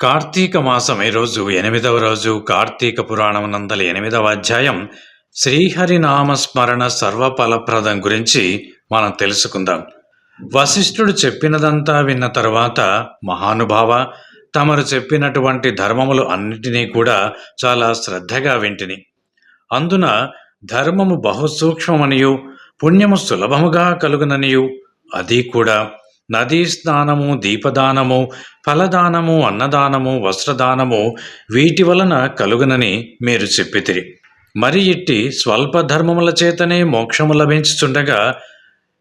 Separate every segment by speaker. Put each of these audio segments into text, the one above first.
Speaker 1: కార్తీక మాసం ఈరోజు ఎనిమిదవ రోజు కార్తీక పురాణం నందల ఎనిమిదవ అధ్యాయం. శ్రీహరినామస్మరణ సర్వఫలప్రదం గురించి మనం తెలుసుకుందాం. వశిష్ఠుడు చెప్పినదంతా విన్న తర్వాత మహానుభావ తమరు చెప్పినటువంటి ధర్మములు అన్నిటినీ కూడా చాలా శ్రద్ధగా వింటిని. అందున ధర్మము బహుసూక్ష్మమనియు పుణ్యము సులభముగా కలుగుననియు అది కూడా నదీ స్నానము దీపదానము ఫలదానము అన్నదానము వస్త్రదానము వీటి వలన కలుగునని మీరు చెప్పితిరి. మరి ఇట్టి స్వల్ప ధర్మముల చేతనే మోక్షము లభించుచుండగా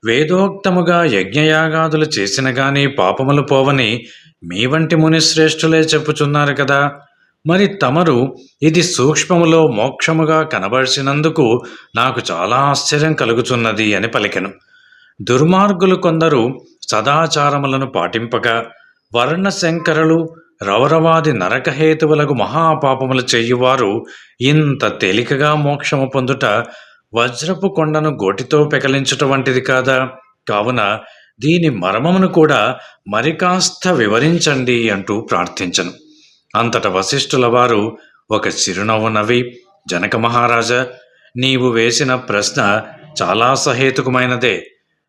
Speaker 1: వేదోక్తముగా యజ్ఞయాగాదులు చేసిన గాని పాపములు పోవని మీ వంటి మునిశ్రేష్ఠులే చెప్పుచున్నారు కదా. మరి తమరు ఇది సూక్ష్మములో మోక్షముగా కనబరిచినందుకు నాకు చాలా ఆశ్చర్యం కలుగుచున్నది అని పలికెను. దుర్మార్గులు కొందరు సదాచారములను పాటింపగా వర్ణశంకరులు రవరవాది నరకహేతువులకు మహాపాపములు చేయువారు ఇంత తేలికగా మోక్షము పొందుట వజ్రపు కొండను గోటితో పెకలించుట వంటిది కాదా? కావున దీని మర్మమును కూడా మరికాస్త వివరించండి అంటూ ప్రార్థించను. అంతట వశిష్ఠుల వారు ఒక చిరునవ్వు నవ్వి జనక మహారాజా నీవు వేసిన ప్రశ్న చాలా సహేతుకమైనదే.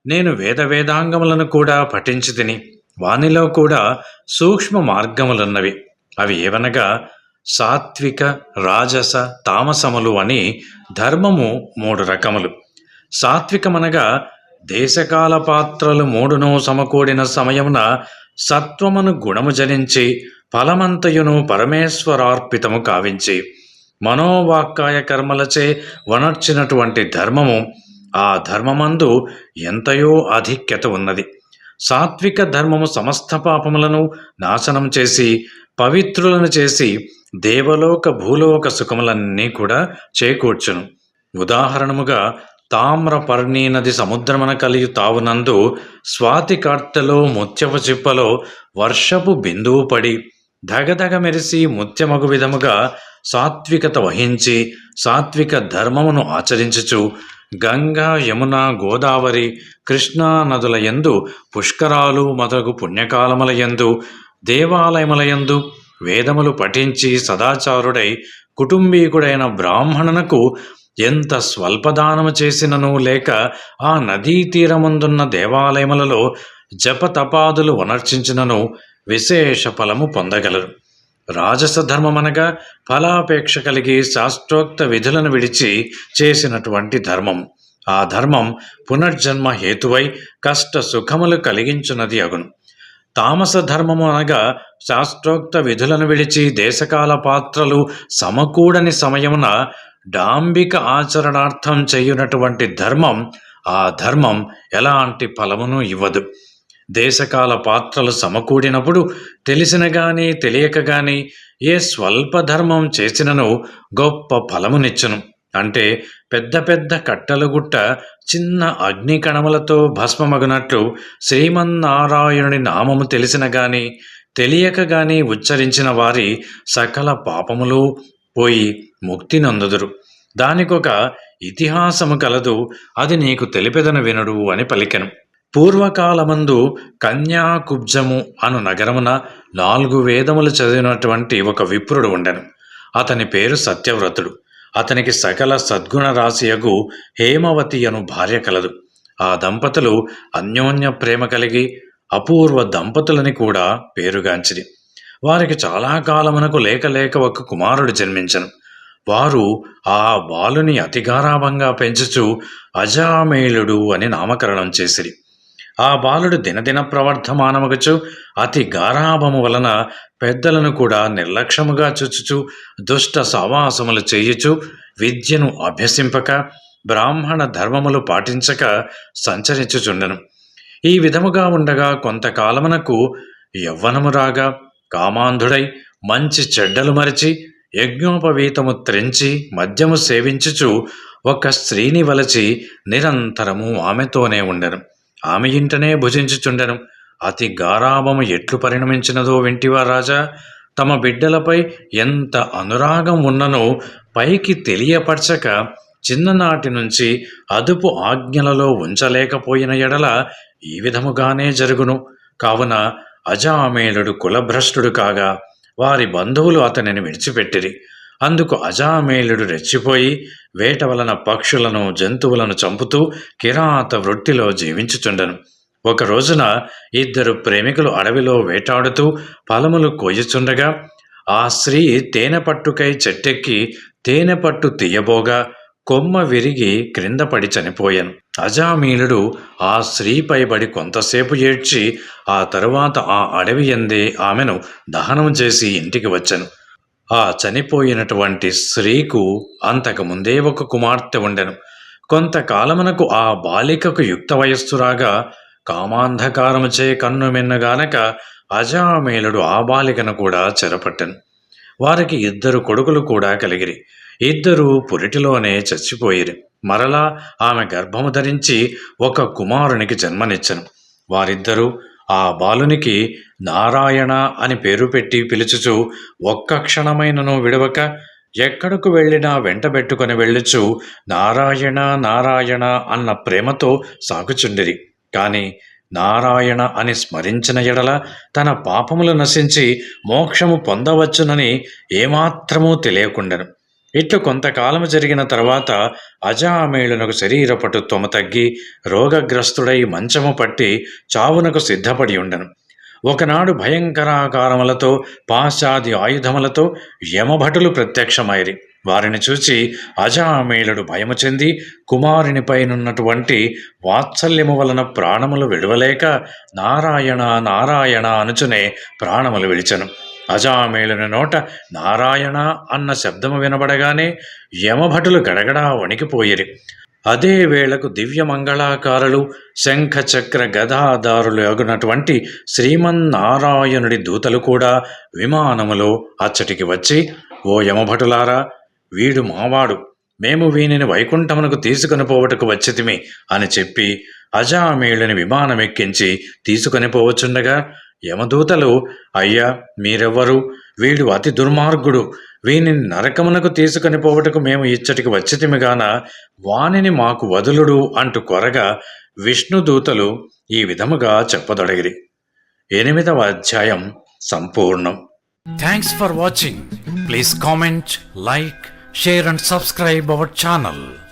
Speaker 1: నేను వేద వేదాంగములను కూడా పఠించి తిని వానిలో కూడా సూక్ష్మ మార్గములున్నవి. అవి ఏవనగా సాత్విక రాజస తామసములు అని ధర్మము మూడు రకములు. సాత్వికమనగా దేశకాల పాత్రలు మూడును సమకూడిన సమయమున సత్వమును గుణము జనించి ఫలమంతయును పరమేశ్వరార్పితము కావించి మనోవాక్కాయ కర్మలచే వనర్చినటువంటి ధర్మము ఆ ధర్మమందు ఎంతయో ఆధిక్యత ఉన్నది. సాత్విక ధర్మము సమస్త పాపములను నాశనం చేసి పవిత్రులను చేసి దేవలోక భూలోక సుఖములన్నీ కూడా చేకూర్చును. ఉదాహరణముగా తామ్రపర్ణి నది సముద్రమున కలిగి తావునందు స్వాతి కార్తెలో ముత్యపు చిప్పలో వర్షపు బిందువు పడి ధగధగ మెరిసి ముత్యమగు విధముగా సాత్వికత వహించి సాత్విక ధర్మమును ఆచరించుచు గంగా యమున గోదావరి కృష్ణా నదుల యందు పుష్కరాలు మొదలగు పుణ్యకాలముల యందు దేవాలయముల యందు వేదములు పఠించి సదాచారుడై కుటుంబీకుడైన బ్రాహ్మణునకు ఎంత స్వల్పదానము చేసినను లేక ఆ నదీ తీరముందున్న దేవాలయములలో జపతపాదులు వనర్చించినను విశేష ఫలము పొందగలరు. రాజస ధర్మం అనగా ఫలాపేక్ష కలిగి శాస్త్రోక్త విధులను విడిచి చేసినటువంటి ధర్మం. ఆ ధర్మం పునర్జన్మ హేతువై కష్ట సుఖములు కలిగించున్నది అగును. తామస ధర్మము అనగా శాస్త్రోక్త విధులను విడిచి దేశకాల పాత్రలు సమకూడని సమయమున డాంబిక ఆచరణార్థం చేయునటువంటి ధర్మం ఆ ధర్మం ఎలాంటి ఫలమును ఇవ్వదు. దేశకాల పాత్రలు సమకూడినప్పుడు తెలిసిన గాని తెలియక గాని ఏ స్వల్ప ధర్మం చేసినను గొప్ప ఫలమునిచ్చును. అంటే పెద్ద పెద్ద కట్టెల గుట్ట చిన్న అగ్ని కణములతో భస్మమగునట్లు శ్రీమన్నారాయణుని నామము తెలిసిన గాని తెలియక గాని ఉచ్చరించిన వారి సకల పాపములు పోయి ముక్తి నందుదురు. దానికొక ఇతిహాసము కలదు అది నీకు తెలిపెదను వినడు అని పలికెను. పూర్వకాలమందు కన్యాకుబ్జము అను నగరమున నాలుగు వేదములు చదివినటువంటి ఒక విప్రుడు ఉండెను. అతని పేరు సత్యవ్రతుడు. అతనికి సకల సద్గుణ రాశియగు హేమవతి అను భార్య కలదు. ఆ దంపతులు అన్యోన్య ప్రేమ కలిగి అపూర్వ దంపతులని కూడా పేరుగాంచిరి. వారికి చాలా కాలమునకు లేక లేక ఒక కుమారుడు జన్మించను. వారు ఆ బాలుని అతిగారాభంగా పెంచుచు అజామేలుడు అని నామకరణం చేసిరి. ఆ బాలుడు దినదిన ప్రవర్ధమానమగచు అతి గారాభము వలన పెద్దలను కూడా నిర్లక్ష్యముగా చుచుచు దుష్ట సావాసములు చేయుచు విద్యను అభ్యసింపక బ్రాహ్మణ ధర్మములు పాటించక సంచరించుచుండెను. ఈ విధముగా ఉండగా కొంతకాలమునకు యవ్వనము రాగా కామాంధుడై మంచి చెడ్డలు మరిచి యజ్ఞోపవీతము త్రెంచి మద్యము సేవించుచు ఒక స్త్రీని వలచి నిరంతరము ఆమెతోనే ఉండెను. ఆమె ఇంటనే భుజించుచుండెను. అతి గారాభము ఎట్లు పరిణమించినదో వింటివా రాజా? తమ బిడ్డలపై ఎంత అనురాగం ఉన్ననో పైకి తెలియపరచక చిన్ననాటి నుంచి అదుపు ఆజ్ఞలలో ఉంచలేకపోయిన ఎడల ఈ విధముగానే జరుగును. కావున అజామేలుడు కులభ్రష్టుడు కాగా వారి బంధువులు అతనిని విడిచిపెట్టిరి. అందుకు అజామేలుడు రెచ్చిపోయి వేట వలన పక్షులను జంతువులను చంపుతూ కిరాత వృత్తిలో జీవించుచుండెను. ఒక రోజున ఇద్దరు ప్రేమికులు అడవిలో వేటాడుతూ ఫలములు కోయుచుండగా ఆ స్త్రీ తేనె పట్టుకై చెట్టెక్కి తేనె పట్టు తీయబోగా కొమ్మ విరిగి క్రింద పడి చనిపోయాను. అజామీలుడు ఆ స్త్రీపై పడి కొంతసేపు ఏడ్చి ఆ తరువాత ఆ అడవి ఎందే ఆమెను దహనం చేసి ఇంటికి వచ్చాను. ఆ చనిపోయినటువంటి స్త్రీకు అంతకు ముందే ఒక కుమార్తె ఉండెను. కొంతకాలమునకు ఆ బాలికకు యుక్త వయస్సురాగా కామాంధకారముచే కన్ను మిన్నగానక అజామేలుడు ఆ బాలికను కూడా చెరపట్టెను. వారికి ఇద్దరు కొడుకులు కూడా కలిగిరి. ఇద్దరు పురిటిలోనే చచ్చిపోయిరి. మరలా ఆమె గర్భము ధరించి ఒక కుమారునికి జన్మనిచ్చను. వారిద్దరూ ఆ బాలునికి నారాయణ అని పేరు పెట్టి పిలుచుచు ఒక్క క్షణమైనను విడవక ఎక్కడకు వెళ్ళినా వెంటబెట్టుకొని వెళ్ళుచు నారాయణ నారాయణ అన్న ప్రేమతో సాగుచుండిరి. కాని నారాయణ అని స్మరించిన ఎడల తన పాపములు నశించి మోక్షము పొందవచ్చునని ఏమాత్రమూ తెలియకుండెను. ఇట్లు కొంతకాలము జరిగిన తర్వాత అజామేళునకు శరీర పటుత్వము తగ్గి రోగగ్రస్తుడై మంచము పట్టి చావునకు సిద్ధపడి ఉండను. ఒకనాడు భయంకరాకారములతో పాశ్చాది ఆయుధములతో యమభటులు ప్రత్యక్షమైరి వారిని చూచి అజామేళుడు భయము చెంది కుమారునిపైనున్నటువంటి వాత్సల్యము వలన ప్రాణములు విడవలేక నారాయణ నారాయణ అనుచునే ప్రాణములు విడిచెను. అజామేళుని నోట నారాయణ అన్న శబ్దము వినబడగానే యమభటులు గడగడా వణికిపోయిరి. అదే వేళకు దివ్య మంగళాకారులు శంఖచక్ర గదాదారులు అగునటువంటి శ్రీమన్నారాయణుడి దూతలు కూడా విమానములో అచ్చటికి వచ్చి ఓ యమభటులారా వీడు మావాడు. మేము వీనిని వైకుంఠమునకు తీసుకొని పోవటకు వచ్చితిమి అని చెప్పి అజామేళుని విమానం ఎక్కించి తీసుకొని పోవచ్చుండగా యమదూతలు అయ్యా మీరెవ్వరు? వీడు అతి దుర్మార్గుడు. వీనిని నరకమునకు తీసుకొని పోవటకు మేము ఇచ్చటికి వచ్చితిమిగాన వానిని మాకు వదులుడు అంటూ కొరగా విష్ణుదూతలు ఈ విధముగా చెప్పదొడగిరి. ఎనిమిదవ అధ్యాయం సంపూర్ణం.
Speaker 2: Thanks for watching please comment like share and subscribe our channel